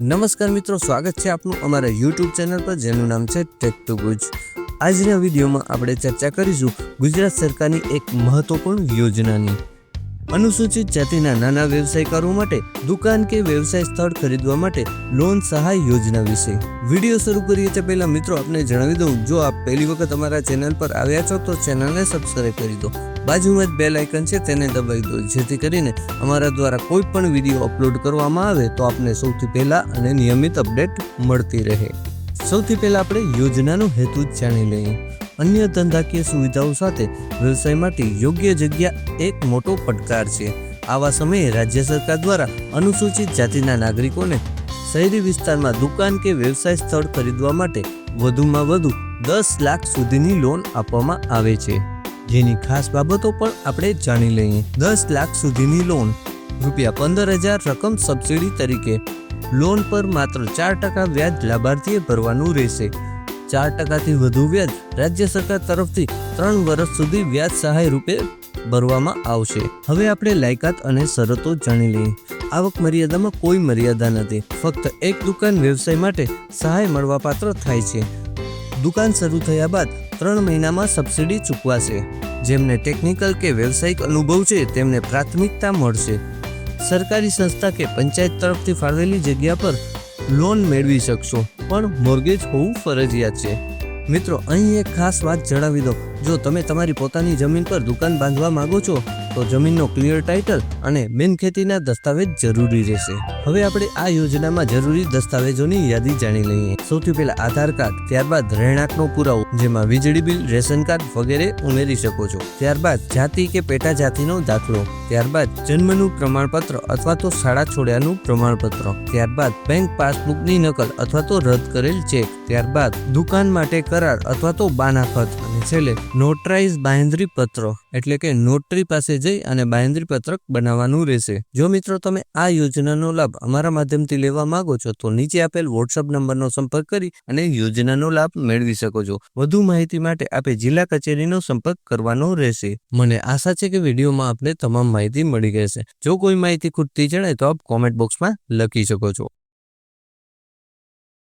નમસ્કાર મિત્રો, સ્વાગત છે આપનું અમારા યુટ્યુબ ચેનલ પર, જેનું નામ છે ટેક ટુ ગુજ આજના વિડીયોમાં આપણે ચર્ચા કરીશું ગુજરાત સરકારની એક મહત્વપૂર્ણ યોજનાની. અનુસૂચિત જાતિના નાના વ્યવસાયકારો માટે દુકાન કે વ્યવસાય સ્થળ ખરીદવા માટે લોન સહાય યોજના વિશે વીડિયો શરૂ કરીએ તે પહેલા મિત્રો, આપને જણાવી દઉં, જો આપ પહેલી વખત અમારા ચેનલ પર આવ્યા છો, તો ચેનલને સબસ્ક્રાઈબ કરી દો. બાજુમાં જ બેલ આઇકન છે, તેને દબાવી દો. જેથી કરીને અમારા દ્વારા કોઈ પણ વીડિયો અપલોડ કરવામાં આવે, તો આપને સૌથી પહેલા અને નિયમિત અપડેટ મળતી રહે. સૌથી પહેલા આપણે યોજનાનો હેતુ જાણી લઈએ. અન્ય ધંધાકીય સુવિધાઓ સાથે વ્યવસાય માટે યોગ્ય જગ્યા એક મોટો પડકાર છે. આવા સમયે રાજ્ય સરકાર દ્વારા અનુસૂચિત જાતિના નાગરિકોને શહેરી વિસ્તારમાં દુકાન કે વ્યવસાય સ્થળ ખરીદવા માટે વધુમાં વધુ દસ લાખ સુધીની લોન આપવામાં આવે છે. જેની ખાસ બાબતો પણ આપણે જાણી લઈએ. દસ લાખ સુધીની લોન રૂપિયા પંદર હજાર રકમ સબસિડી તરીકે. લોન પર માત્ર ચાર ટકા વ્યાજ લાભાર્થીએ ભરવાનું રહેશે. ચાર ટકાથી વધુ વ્યાજ રાજ્ય સરકાર તરફથી ત્રણ વર્ષ સુધી વ્યાજ સહાય રૂપે ભરવામાં આવશે. હવે આપણે લાયકાત અને શરતો જાણી લઈએ. આવક મર્યાદામાં કોઈ મર્યાદા નથી. ફક્ત એક દુકાન વ્યવસાય માટે સહાય મળવાપાત્ર થાય છે. દુકાન શરૂ થયા બાદ ત્રણ મહિનામાં સબસિડી ચૂકવાશે. જેમને ટેકનિકલ કે વ્યવસાયિક અનુભવ છે, તેમને પ્રાથમિકતા મળશે. સરકારી સંસ્થા કે પંચાયત તરફથી ફાળવેલી જગ્યા પર લોન મેળવી શકશો. પણ મોર્ગેજ હોવું ફરજિયાત છે. મિત્રો અહીં એક ખાસ વાત જણાવી દો જો તમે તમારી પોતાની જમીન પર દુકાન બાંધવા માંગો છો, તો જમીનનો ક્લિયર ટાઇટલ અને બિનખેતીના દસ્તાવેજ જરૂરી રહેશે. હવે આપણે આ યોજનામાં જરૂરી દસ્તાવેજોની યાદી જાણી લઈએ. સૌથી પહેલા આધાર કાર્ડ, ત્યારબાદ રહેણાંકનો પુરાવો, જેમાં વીજળી બિલ, રેશન કાર્ડ વગેરે ઉમેરી શકો છો. ત્યારબાદ જાતિ કે પેટા જાતિનો દાખલો, ત્યારબાદ જન્મનું પ્રમાણપત્ર અથવા તો શાળા છોડ્યાનું પ્રમાણપત્ર, ત્યારબાદ બેંક પાસબુકની નકલ અથવા તો રદ કરેલ ચેક, ત્યારબાદ દુકાન માટે કરાર અથવા તો બાનાખત અને છેલ્લે નોટરાઇઝ બાંહેધરી પત્રક એટલે કે નોટરી પાસે જઈ અને બાંહેધરી પત્રક બનાવવાનું રહેશે. જો મિત્રો તમે આ યોજનાનો લાભ અમારા માધ્યમથી લેવા માંગો છો, તો નીચે આપેલ વોટ્સઅપ નંબરનો સંપર્ક કરી અને યોજનાનો લાભ મેળવી શકો છો. વધુ માહિતી માટે આપે જિલ્લા કચેરીનો સંપર્ક કરવાનો રહેશે. મને આશા છે કે વિડીયોમાં આપને તમામ માહિતી મળી ગઈ છે જો કોઈ માહિતી ખૂટતી જણાય તો આપ કોમેન્ટ બોક્સમાં લખી શકો છો.